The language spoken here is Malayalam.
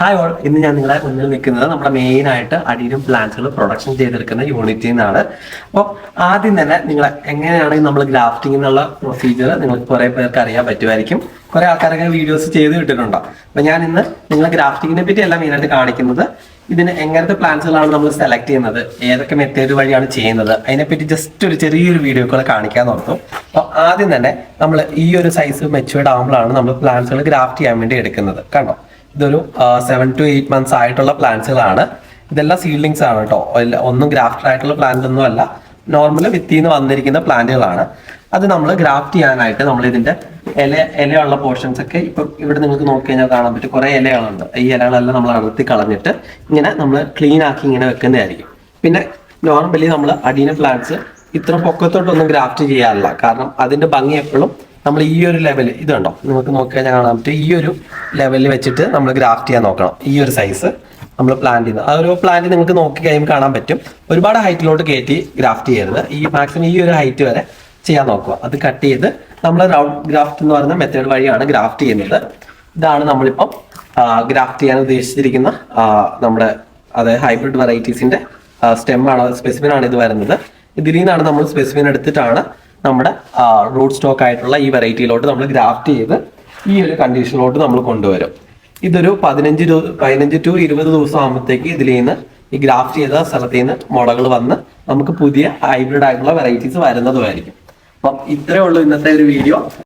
ഹായ് ഓൾ ഇന്ന് ഞാൻ നിങ്ങളെ മുന്നിൽ നിൽക്കുന്നത് നമ്മുടെ മെയിൻ ആയിട്ട് അടിയിലും പ്ലാന്റ്സുകൾ പ്രൊഡക്ഷൻ ചെയ്തെടുക്കുന്ന യൂണിറ്റിൽ നിന്നാണ്. അപ്പോൾ ആദ്യം തന്നെ നിങ്ങൾ എങ്ങനെയാണ് നമ്മൾ ഗ്രാഫ്റ്റിംഗ് എന്നുള്ള പ്രൊസീജിയർ നിങ്ങൾക്ക് കുറെ പേർക്ക് അറിയാൻ പറ്റുമായിരിക്കും. കുറെ ആൾക്കാരൊക്കെ വീഡിയോസ് ചെയ്ത് വിട്ടിട്ടുണ്ടോ അപ്പൊ ഞാൻ ഇന്ന് നിങ്ങൾ ഗ്രാഫ്റ്റിങ്ങിനെ പറ്റി എല്ലാം മെയിനായിട്ട് കാണിക്കുന്നത്. ഇതിന് എങ്ങനത്തെ പ്ലാന്റ്സുകളാണ് നമ്മൾ സെലക്ട് ചെയ്യുന്നത്? ഏതൊക്കെ മെത്തേഡ് വഴിയാണ് ചെയ്യുന്നത്? അതിനെപ്പറ്റി ജസ്റ്റ് ഒരു ചെറിയൊരു വീഡിയോ കൂടെ കാണിക്കാൻ നോക്കും. അപ്പോൾ ആദ്യം തന്നെ നമ്മൾ ഈ ഒരു സൈസ് മെച്ചുവേർഡ് ആകുമ്പോഴാണ് നമ്മൾ പ്ലാന്റ്സുകൾ ഗ്രാഫ്റ്റ് ചെയ്യാൻ വേണ്ടി എടുക്കുന്നത്. കണ്ടോ? ഇതൊരു സെവൻ ടു എയ്റ്റ് മന്ത്സ് ആയിട്ടുള്ള പ്ലാന്റ്സുകളാണ് ഇതെല്ലാം സീഡ്ലിങ്സ് ആണ് കേട്ടോ ഒന്നും ഗ്രാഫ്റ്റഡ് ആയിട്ടുള്ള പ്ലാന്റ് ഒന്നും അല്ല. നോർമൽ വിത്തിൽ നിന്ന് വന്നിരിക്കുന്ന പ്ലാന്റുകളാണ് അത് നമ്മൾ ഗ്രാഫ്റ്റ് ചെയ്യാനായിട്ട് നമ്മൾ ഇതിന്റെ ഇല ഇലയുള്ള പോർഷൻസ് ഒക്കെ ഇപ്പൊ ഇവിടെ നിങ്ങൾക്ക് നോക്കി കഴിഞ്ഞാൽ കാണാൻ പറ്റും. കുറെ ഇലകളുണ്ട്. ഈ ഇലകളെല്ലാം നമ്മൾ അടർത്തി കളഞ്ഞിട്ട് ഇങ്ങനെ നമ്മൾ ക്ലീൻ ആക്കി ഇങ്ങനെ വെക്കുന്നതായിരിക്കും. പിന്നെ നോർമലി നമ്മൾ അടീന പ്ലാന്റ്സ് ഇത്ര പൊക്കത്തോട്ടൊന്നും ഗ്രാഫ്റ്റ് ചെയ്യാറില്ല. കാരണം അതിന്റെ ഭംഗി എപ്പോഴും നമ്മൾ ഈ ഒരു ലെവൽ ഇത് കണ്ടോ? നിങ്ങൾക്ക് നോക്കിക്കഴിഞ്ഞാൽ കാണാൻ പറ്റും. ഈ ഒരു ലെവലിൽ വെച്ചിട്ട് നമ്മൾ ഗ്രാഫ്റ്റ് ചെയ്യാൻ നോക്കണം. ഈ ഒരു സൈസ് നമ്മൾ പ്ലാന്റ് ചെയ്യുന്നത്. ആ ഒരു പ്ലാന്റ് നിങ്ങൾക്ക് നോക്കി കഴിയുമ്പോൾ കാണാൻ പറ്റും. ഒരുപാട് ഹൈറ്റിലോട്ട് കയറ്റി ഗ്രാഫ്റ്റ് ചെയ്യരുത്. ഈ മാക്സിമം ഈ ഒരു ഹൈറ്റ് വരെ ചെയ്യാൻ നോക്കുക. അത് കട്ട് ചെയ്ത് നമ്മൾ റൗണ്ട് ഗ്രാഫ്റ്റ് എന്ന് പറയുന്ന മെത്തേഡ് വഴിയാണ് ഗ്രാഫ്റ്റ് ചെയ്യുന്നത്. ഇതാണ് നമ്മളിപ്പം ഗ്രാഫ്റ്റ് ചെയ്യാൻ ഉദ്ദേശിച്ചിരിക്കുന്ന നമ്മുടെ അതായത് ഹൈബ്രിഡ് വെറൈറ്റീസിന്റെ സ്റ്റെം ആണ് സ്പെസിഫിൻ ആണ് ഇത് വരുന്നത്. ഇതിൽ നിന്നാണ് നമ്മൾ സ്പെസിഫിൻ എടുത്തിട്ടാണ് നമ്മുടെ റൂട്ട് സ്റ്റോക്ക് ആയിട്ടുള്ള ഈ വെറൈറ്റിയിലോട്ട് നമ്മൾ ഗ്രാഫ്റ്റ് ചെയ്ത് ഈ ഒരു കണ്ടീഷനിലോട്ട് നമ്മൾ കൊണ്ടുവരും. ഇതൊരു പതിനഞ്ച് പതിനഞ്ച് ടു ഇരുപത് ദിവസം ആകുമ്പോഴത്തേക്ക് ഇതിൽ നിന്ന് ഈ ഗ്രാഫ്റ്റ് ചെയ്ത സ്ഥലത്ത് നിന്ന് മുളകൾ വന്ന് നമുക്ക് പുതിയ ഹൈബ്രിഡ് ആയിട്ടുള്ള വെറൈറ്റീസ് വരുന്നതുമായിരിക്കും അപ്പം ഇത്രയേ ഉള്ളൂ ഇന്നത്തെ ഒരു വീഡിയോ